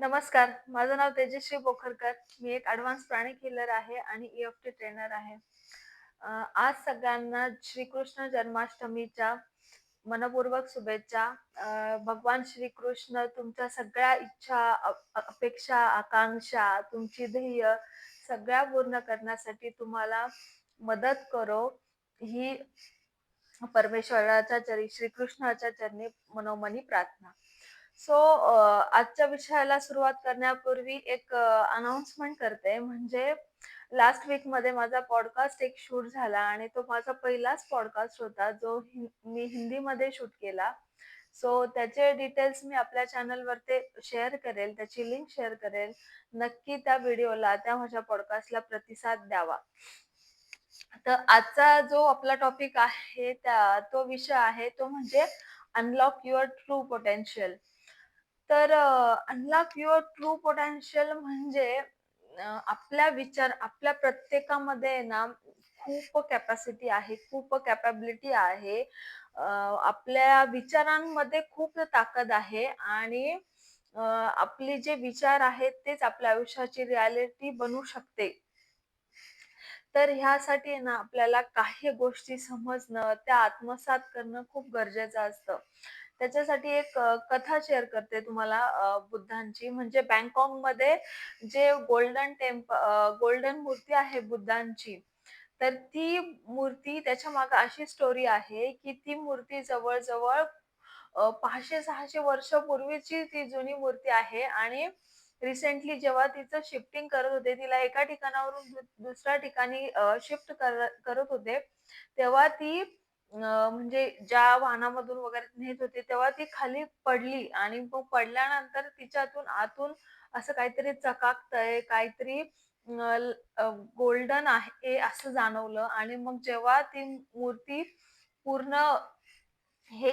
नमस्कार, माझं नाव तेजश्री बोखरकर. मी एक ॲडव्हान्स प्राणी किलर आहे आणि ई-एफ-टी ट्रेनर आहे. आज सगळ्यांना श्रीकृष्ण जन्माष्टमीच्या मनपूर्वक शुभेच्छा. भगवान श्रीकृष्ण तुमच्या सगळ्या इच्छा, अपेक्षा, आकांक्षा, तुमची ध्येय सगळ्या पूर्ण करण्यासाठी तुम्हाला मदत करो, ही परमेश्वराच्या चरी श्रीकृष्णाच्या चरणी मनोमनी प्रार्थना. सो आजच्या विषयाला सुरुवात करण्यापूर्वी एक अनाउन्समेंट करते. म्हणजे लास्ट वीकमध्ये माझा पॉडकास्ट एक शूट झाला आणि तो माझा पहिलाच पॉडकास्ट होता, जो हि मी हिंदीमध्ये शूट केला. सो त्याचे डिटेल्स मी आपल्या चॅनलवरती शेअर करेल, त्याची लिंक शेअर करेल. नक्की त्या व्हिडिओला, त्या माझ्या पॉडकास्टला प्रतिसाद द्यावा. तर आजचा जो आपला टॉपिक आहे, त्या तो विषय आहे तो म्हणजे अनलॉक युअर ट्रू पोटेन्शियल. तर अनलॉक युअर ट्रू पोटेन्शियल म्हणजे आपल्या विचार आपल्या प्रत्येकामध्ये ना खूप कॅपॅसिटी आहे, खूप कॅपॅबिलिटी आहे. आपल्या विचारांमध्ये खूप ताकद आहे आणि आपले जे विचार आहेत तेच आपल्या आयुष्याची रियालिटी बनू शकते. तर ह्यासाठी ना आपल्याला काही गोष्टी समजणं, त्या आत्मसात करणं खूप गरजेचं असतं. त्याच्यासाठी एक कथा शेअर करते तुम्हाला बुद्धांची. म्हणजे बँकॉकमध्ये जे गोल्डन टेम्प गोल्डन मूर्ती आहे बुद्धांची, तर ती मूर्ती त्याच्यामागे अशी स्टोरी आहे, की ती मूर्ती जवळ-जवळ अ, 500-600 वर्षापूर्वीची ती जुनी मूर्ती आहे आणि रिसेंटली जेव्हा तिचं शिफ्टिंग करत होते, तिला एका ठिकाणावरून दु दुसऱ्या ठिकाणी शिफ्ट कर करत होते, तेव्हा ती म्हणजे ज्या वाहनामधून वगैरे नेत होते, तेव्हा ती खाली पडली आणि मग पडल्यानंतर तिच्यातून आतून असं काहीतरी चकाकतंय, काहीतरी गोल्डन आहे असं जाणवलं आणि मग जेव्हा ती मूर्ती पूर्ण हे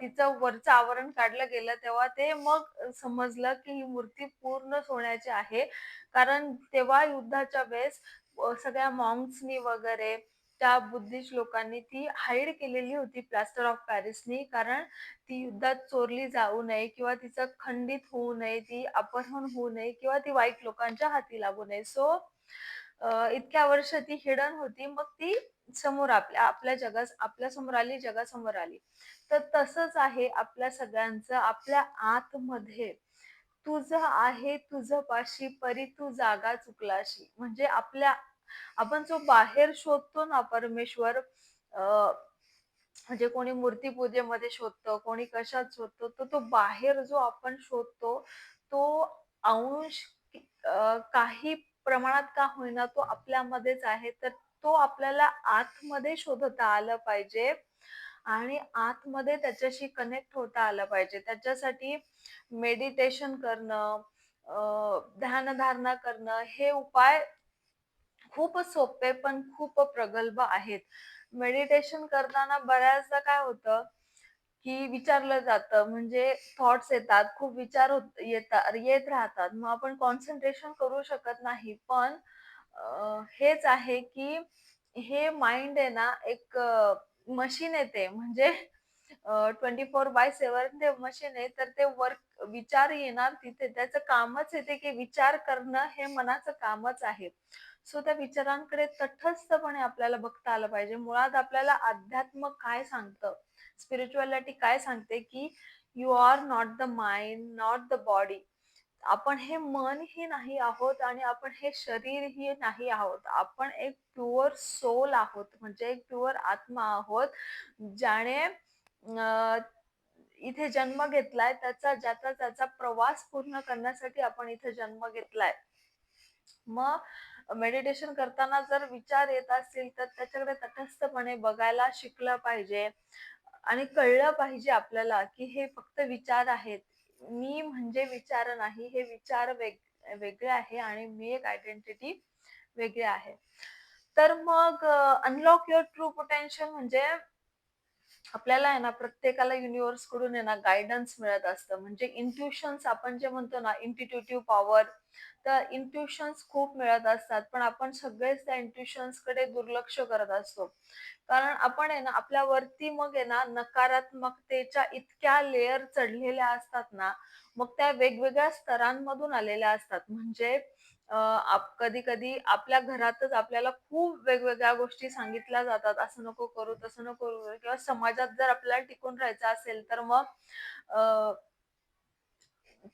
तिचं वरचं आवरण काढलं गेलं, तेव्हा ते मग समजलं, की ही मूर्ती पूर्ण सोन्याची आहे. कारण तेव्हा युद्धाच्या वेळेस सगळ्या मॉन्क्सनी वगैरे त्या बुद्धिस्ट लोकांनी ती हाईड केलेली होती प्लास्टर ऑफ पॅरिसनी. कारण ती युद्धात चोरली जाऊ नये किंवा तिचं खंडित होऊ नये, ती अपहरण होऊ नये किंवा ती वाईट लोकांच्या हाती लागू नये. सो इतक्या वर्ष ती हिडन होती. मग ती समोर आपल्या आपल्या जगा आपल्यासमोर आली, जगासमोर आली. तर तसंच आहे आपल्या सगळ्यांचं आपल्या आतमध्ये तुझं आहे तुझं पाशी परी तू जागा चुकलाशी. म्हणजे आपल्या आपण जो बाहेर शोधतो ना परमेश्वर म्हणजे कोणी मूर्तीपूजेमध्ये शोधतं, कोणी कशात शोधतो, तर तो बाहेर जो आपण शोधतो, तो अंश काही प्रमाणात का होईना तो आपल्यामध्येच आहे. तर तो आपल्याला आतमध्ये शोधता आलं पाहिजे आणि आतमध्ये त्याच्याशी कनेक्ट होता आलं पाहिजे. त्याच्यासाठी मेडिटेशन करणं, ध्यानधारणा करणं हे उपाय खूप सोपे पण खूप प्रगल्भ आहेत. मेडिटेशन करताना बऱ्याचदा काय होतं, की विचारलं जातं म्हणजे थॉट्स येतात, खूप विचार होत येतात येत राहतात. मग आपण कॉन्सन्ट्रेशन करू शकत नाही. पण हेच आहे, की हे माइंड आहे ना एक मशीन येते म्हणजे ट्वेंटी फोर बाय सेवन ते मशीन आहे. तर ते वर्क विचार येणार तिथे त्याचं कामच येते की विचार करणं हे मनाचं कामच आहे. सो त्या विचारांकडे तटस्थपणे आपल्याला बघता आलं पाहिजे. मुळात आपल्याला अध्यात्म काय सांगतं, स्पिरिच्युअलिटी काय सांगते, की you are not the mind, not the body. आपण हे मन ही नाही आहोत आणि आपण हे शरीर ही नाही आहोत. आपण एक प्युअर सोल आहोत. म्हणजे एक प्युअर आत्मा आहोत. ज्याने इथे जन्म घेतलाय त्याचा ज्याचा त्याचा प्रवास पूर्ण करण्यासाठी आपण इथे जन्म घेतलाय. मग मेडिटेशन करताना जर विचार येत असतील, तर त्याच्याकडे तटस्थपणे बघायला शिकलं पाहिजे आणि कळलं पाहिजे आपल्याला, की हे फक्त विचार आहेत. मी म्हणजे विचार नाही, हे विचार वेग वेगळे आहे आणि मी एक आयडेंटिटी वेगळी आहे. तर मग अनलॉक युअर ट्रू पोटेन्शियल म्हणजे आपल्याला आहे ना प्रत्येकाला युनिव्हर्सकडून आहे ना गायडन्स मिळत असतं. म्हणजे इंट्युशन्स आपण जे म्हणतो ना इंटिट्युटिव्ह पॉवर तर इंट्युशन्स खूप मिळत असतात. पण आपण सगळेच त्या इंट्युशन्सकडे दुर्लक्ष करत असतो. कारण आपण आहे ना आपल्यावरती मग आहे ना नकारात्मकतेच्या इतक्या लेअर चढलेल्या असतात ना मग त्या वेगवेगळ्या स्तरांमधून आलेल्या असतात. म्हणजे कधी कधी आपल्या घरातच आपल्याला खूप वेगवेगळ्या गोष्टी सांगितल्या जातात. असं नको करू तसं नको करू. किंवा समाजात जर आपल्याला टिकून राहायचं असेल तर मग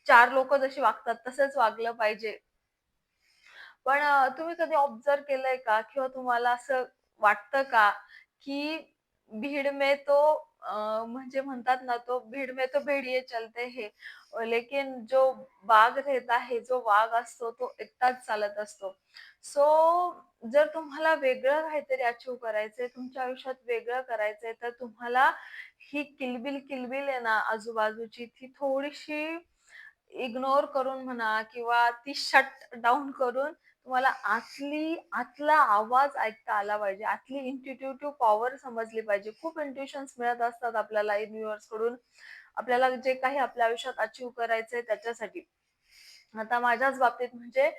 चार लोक जशी वागतात तसंच वागलं पाहिजे. पण तुम्ही कधी ऑब्झर्व केलंय का? किंवा तुम्हाला असं वाटतं का की भीड़ में तो म्हणजे म्हणतात ना तो भीड़ में तो भेड़िये चलते हे। लेकिन जो बाग रहता है जो वाघ असतो तो एकटाच चालत असतो। सो जर तुम्हाला वेगळं काहीतरी अचीव करायचंय तुमच्या आयुष्यात वेगळं करायचंय तर तुम्हाला ही किलबिल किलबिल आहे ना आजूबाजूची ती थोडीशी इग्नोर करून म्हणा किंवा ती शट डाऊन करून तुम्हाला आतली आतला आवाज ऐकता आला पाहिजे. आतली इंट्युटिव्ह पॉवर समजली पाहिजे. खूप इंट्युशन्स मिळत असतात आपल्याला युनिव्हर्सकडून. आपल्याला जे काही आपल्या आयुष्यात अचीव करायचंय त्याच्यासाठी. आता माझ्याच बाबतीत म्हणजे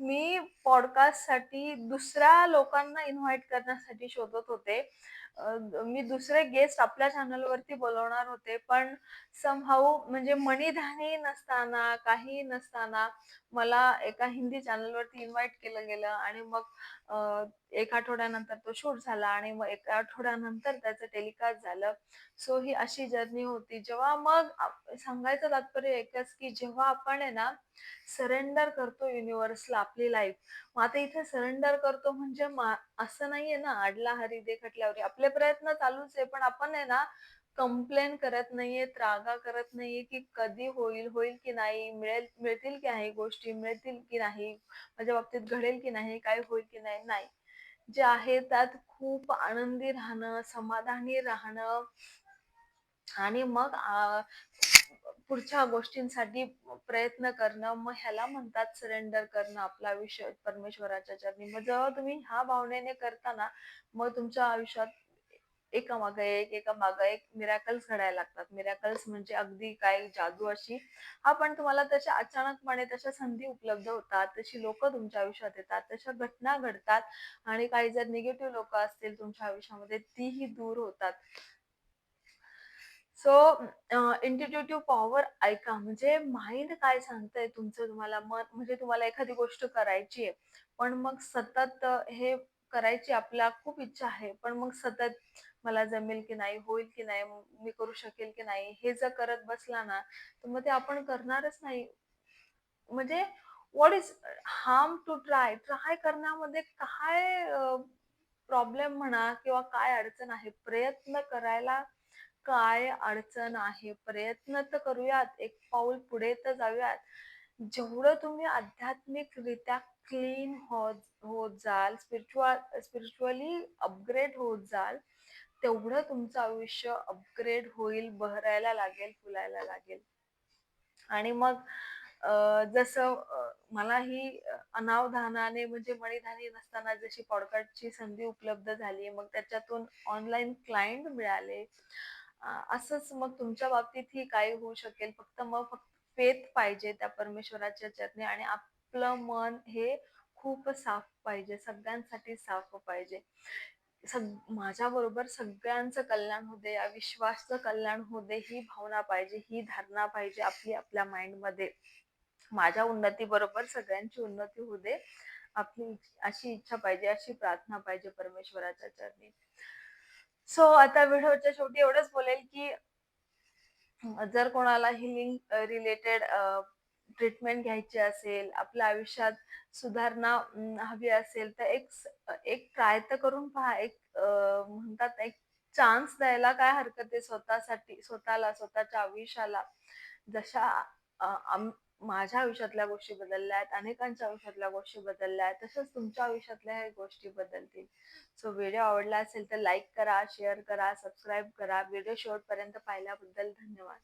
मी पॉडकास्टसाठी दुसऱ्या लोकांना इन्व्हाइट करण्यासाठी शोधत होते. मी दुसरे गेस्ट आपल्या चॅनलवरती बोलवणार होते पण समहाऊ म्हणजे मणिधानी नसताना काही नसताना मला एका हिंदी चॅनलवरती इन्व्हाइट केलं गेलं आणि मग एक आठवड्यानंतर तो शूट झाला आणि मग एका आठवड्यानंतर त्याचं टेलिकास्ट झालं. सो ही अशी जर्नी होती. जेव्हा मग सांगायचं तात्पर्य एकच की जेव्हा आपण आहे ना सरेंडर करतो युनिव्हर्सला आपली लाईफ मग आता इथे सरेंडर करतो म्हणजे असं नाहीये ना आडला हरी दे खटल्यावर. आपले प्रयत्न चालूच आहे पण आपण आहे ना कंप्लेन करत नाहीये त्रागा करत नाहीये की कधी होईल होईल की नाही मिळेल मिळतील की नाही गोष्टी मिळतील की नाही माझ्या बाबतीत घडेल की नाही काय होईल की नाही नाही. जे आहे त्यात खूप आनंदी राहणं समाधानी राहणं आणि मग पुढच्या गोष्टींसाठी प्रयत्न करणं. मग ह्याला म्हणतात सरेंडर करणं आपला आयुष्य परमेश्वराच्या चरणी. मग जेव्हा तुम्ही ह्या भावनेने करताना मग तुमच्या आयुष्यात एकामागं एक एका माग एक मिरॅकल्स घडायला लागतात. मिरॅकल्स म्हणजे अगदी काय जादू अशी. हा पण तुम्हाला तशा अचानकपणे तशा संधी उपलब्ध होतात तशी लोक तुमच्या आयुष्यात येतात तशा घटना घडतात आणि काही जर निगेटिव्ह लोक असतील तुमच्या आयुष्यामध्ये तीही दूर होतात. सो इंटिट्युटिव्ह पॉवर ऐका. म्हणजे माइंड काय सांगतंय तुमचं तुम्हाला? मत म्हणजे तुम्हाला एखादी गोष्ट करायची आहे पण मग सतत हे करायची आपल्या खूप इच्छा आहे पण मग सतत मला जमेल की नाही होईल की नाही मी करू शकेल की नाही हे जर करत बसला ना तर मग ते आपण करणारच नाही. म्हणजे what is harm to try try करण्यामध्ये काय प्रॉब्लेम म्हणा किंवा काय अडचण आहे? प्रयत्न करायला काय अडचण आहे? प्रयत्न तर करूयात एक पाऊल पुढे तर जाऊयात. जेवढं तुम्ही आध्यात्मिकरित्या क्लीन होत होत जाल स्पिरिच्युअल स्पिरिच्युअली अपग्रेड होत जाल तेवढं तुमचं आयुष्य अपग्रेड होईल बहरायला लागेल फुलायला लागेल. आणि मग जसं मला ही अनावधानाने म्हणजे मणिधानी नसताना जशी पॉडकास्टची संधी उपलब्ध झाली मग त्याच्यातून ऑनलाईन क्लायंट मिळाले. असंच मग तुमच्या बाबतीत ही काही होऊ शकेल. फक्त मग फक्त फेत पाहिजे त्या परमेश्वराच्या चरणी आणि आपलं मन हे खूप साफ पाहिजे सगळ्यांसाठी साफ पाहिजे. सग माझ्या बरोबर सगळ्यांचं कल्याण होऊ दे या विश्वासचं कल्याण होऊ दे ही भावना पाहिजे ही धारणा पाहिजे आपली आपल्या माइंडमध्ये माझ्या उन्नती बरोबर सगळ्यांची उन्नती होऊ दे. आपली अशी इच्छा पाहिजे अशी प्रार्थना पाहिजे परमेश्वराच्या चरणी. सो आता व्हिडिओच्या शेवटी एवढंच बोलेल की जर कोणाला हिलिंग रिलेटेड ट्रीटमेंट घ्यायची असेल आपल्या आयुष्यात सुधारणा हवी असेल तर एक एक ट्राय तर करून पहा. एक म्हणतात एक चान्स द्यायला काय हरकत आहे स्वतःसाठी स्वतःला स्वतःच्या आयुष्याला. जशा माझ्या आयुष्यातल्या गोष्टी बदलल्या आहेत अनेकांच्या आयुष्यातल्या गोष्टी बदलल्या आहेत तसंच तुमच्या आयुष्यातल्या गोष्टी बदलतील. सो व्हिडिओ आवडला असेल तर लाईक करा शेअर करा सबस्क्राईब करा. व्हिडिओ शेवटपर्यंत पाहिल्याबद्दल धन्यवाद.